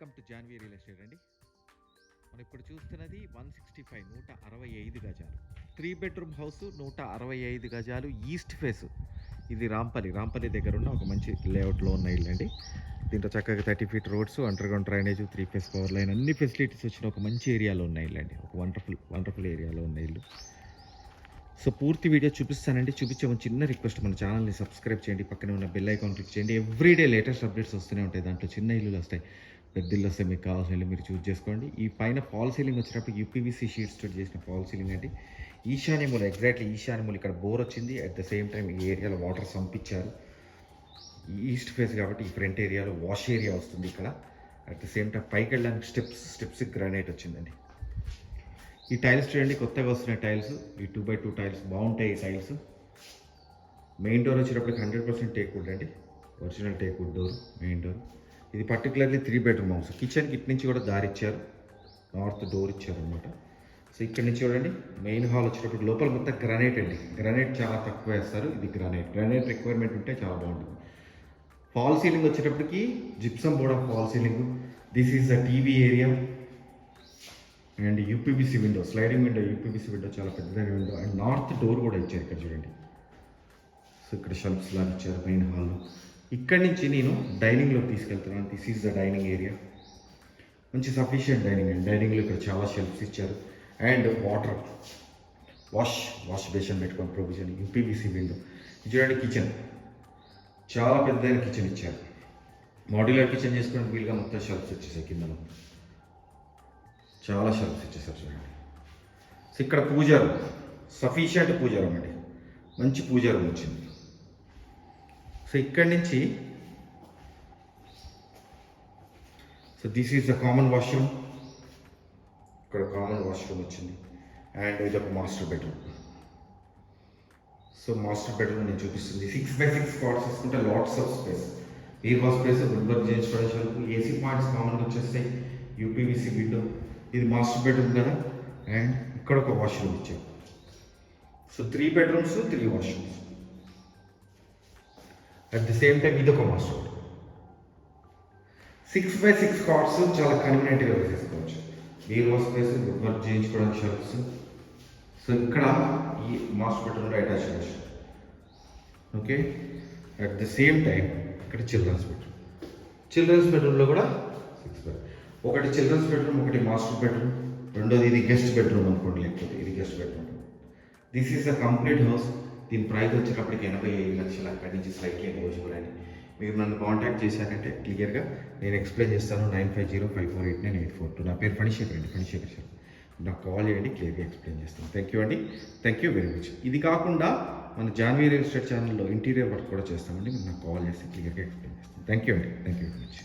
Welcome to Janvi real estate అండి. మనం ఇప్పుడు చూస్తున్నది వన్ సిక్స్టీ ఫైవ్ నూట అరవై ఐదు గజాలు. త్రీ బెడ్రూమ్ హౌస్ నూట అరవై ఐదు గజాలు ఈస్ట్ ఫేస్ ఇది రాంపల్లి. రాంపల్లి దగ్గర ఉన్న ఒక మంచి లేఅవుట్లో ఉన్న ఇల్లు అండి. దీంట్లో చక్కగా thirty feet roads underground drainage three phase power line అన్ని ఫెసిలిటీస్ వచ్చిన ఒక మంచి ఏరియాలో ఉన్న ఇల్లు అండి. ఒక వండర్ఫుల్ వండర్ఫుల్ ఏరియాలో ఉన్న ఇల్లు. సో పూర్తి వీడియో చూపిస్తానండి. చూపించే ఒక చిన్న రిక్వెస్ట్ మన ఛానల్ని సబ్స్క్రైబ్ చేయండి. పక్కనే ఉన్న బెల్ ఐకాన్ క్లిక్ చేయండి. ఎవ్రీడే లేటెస్ట్ అప్డేట్స్ వస్తూనే ఉంటాయి. దాంట్లో చిన్న ఇల్లులు వస్తాయి. పెద్ద ఇల్లు మీకు కావాల్సిన మీరు చూస్ చేసుకోండి. ఈ పైన ఫాల్ సీలింగ్ వచ్చినప్పుడు యూపీవీసీ షీట్స్ తోటి చేసిన ఫాల్ సీలింగ్ అండి. ఈశాన్యములు ఎగ్జాక్ట్లీ ఈశాన్యములు ఇక్కడ బోర్ వచ్చింది. అట్ ద సేమ్ టైం ఈ ఏరియాలో వాటర్ సంపించారు ఈస్ట్ ఫేస్ కాబట్టి ఈ ఫ్రంట్ ఏరియాలో వాష్ ఏరియా వస్తుంది ఇక్కడ. అట్ ద సేమ్ టైం పైకి వెళ్ళడానికి స్టెప్స్ స్టెప్స్ గ్రానైట్ వచ్చిందండి. ఈ టైల్స్ చూడండి కొత్తగా వస్తున్న టైల్స్ ఈ టూ బై టూ టైల్స్ బాగుంటాయి ఈ టైల్స్ మెయిన్ డోర్ వచ్చేటప్పటికి హండ్రెడ్ పర్సెంట్ టేక్ వుడ్ అండి. Original teak wood door main door ఇది పర్టికులర్లీ త్రీ బెడ్రూమ్ హౌస్ కిచెన్కి ఇటు నుంచి కూడా దారి ఇచ్చారు. నార్త్ డోర్ ఇచ్చారు అనమాట సో ఇక్కడ నుంచి చూడండి మెయిన్ హాల్ వచ్చేటప్పుడు లోపల మొత్తం గ్రానైట్ అండి. గ్రానైట్ చాలా తక్కువ వేస్తారు. ఇది గ్రానైట్ గ్రానైట్ రిక్వైర్మెంట్ ఉంటే చాలా బాగుంటుంది. ఫాల్ సీలింగ్ వచ్చేటప్పటికి gypsum board of fall ceiling this is the TV area and UPVC window sliding window UPVC window చాలా పెద్దదైన విండో అండ్ నార్త్ డోర్ కూడా ఇచ్చారు ఇక్కడ చూడండి. సో ఇక్కడ షెల్ఫ్స్ లాగా ఇచ్చారు మెయిన్ హాల్లో ఇక్కడి నుంచి నేను డైనింగ్లో తీసుకెళ్తున్నాను. This is the dining area మంచి సఫిషియంట్ డైనింగ్ అండి డైనింగ్లో ఇక్కడ చాలా షెల్ఫ్స్ ఇచ్చారు. And water wash wash basin పెట్టుకొని ప్రొవిజన్ యూపీబీసీ విండో చూడండి కిచెన్ చాలా పెద్దదైన కిచెన్ ఇచ్చారు. మాడ్యులర్ కిచెన్ చేసుకోవడానికి వీలుగా మొత్తం షెల్ఫ్స్ వచ్చేసాయి కింద చాలా షెల్ఫ్స్ ఇచ్చేసారు చూడండి. సో ఇక్కడ puja room sufficient puja room అండి. మంచి పూజ రూమ్ వచ్చింది. సో ఇక్కడి నుంచి so this is the common washroom ఇక్కడ కామన్ వాష్రూమ్ వచ్చింది. అండ్ ఇది ఒక master bedroom so master bedroom నేను చూపిస్తుంది. సిక్స్ బై సిక్స్ కార్డ్స్ తీసుకుంటే lots of space air wash space wood work చేయించుకోవడం ఏసీ పాయింట్స్ కామన్గా వచ్చేస్తాయి. యూపీవీసీ విండో ఇది మాస్టర్ బెడ్రూమ్ కదా. అండ్ ఇక్కడ ఒక వాష్రూమ్ ఇచ్చారు. So three bedrooms three washrooms at the same time ఇది ఒక master six by six cards చాలా కన్వీనియంట్గా తీసుకోవచ్చు. A wash space book work చేయించుకోవడానికి షెల్ఫ్స్ సో ఇక్కడ ఈ మాస్టర్ బెడ్రూమ్లో అటాచ్ చేయొచ్చు okay at the same time ఇక్కడ చిల్డ్రన్స్ బెడ్రూమ్ చిల్డ్రన్స్ బెడ్రూమ్లో కూడా సిక్స్ బెడ్ ఒకటి చిల్డ్రన్స్ బెడ్రూమ్ ఒకటి మాస్టర్ బెడ్రూమ్ రెండోది ఇది గెస్ట్ బెడ్రూమ్ అనుకోండి లేకపోతే ఇది guest bedroom this is a complete house దీని ప్రైస్ వచ్చేటప్పటికి ఎనభై ఐదు లక్షలు అక్కడి నుంచి స్లైట్లీ నెగోజిబుల్ అని మీరు నన్ను కాంటాక్ట్ చేశారంటే క్లియర్గా నేను ఎక్స్ప్లెయిన్ చేస్తాను nine five zero five four eight nine eight four two నా పేరు ఫణిశేఖర్ అండి ఫణిశేఖర్ సార్. నాకు కాల్ చేయండి క్లియర్గా ఎక్స్ప్లెయిన్ చేస్తాను. థ్యాంక్ యూ అండి. థ్యాంక్ యూ వెరీ మచ్ ఇది కాకుండా మన జాన్వీ రియల్ ఎస్టేట్ ఛానల్లో ఇంటీరియర్ వర్క్ కూడా చేస్తామండి. మీరు నాకు కాల్ చేస్తే క్లియర్గా ఎక్స్ప్లెయిన్ చేస్తాను. థ్యాంక్ యూ అండి. Thank you very much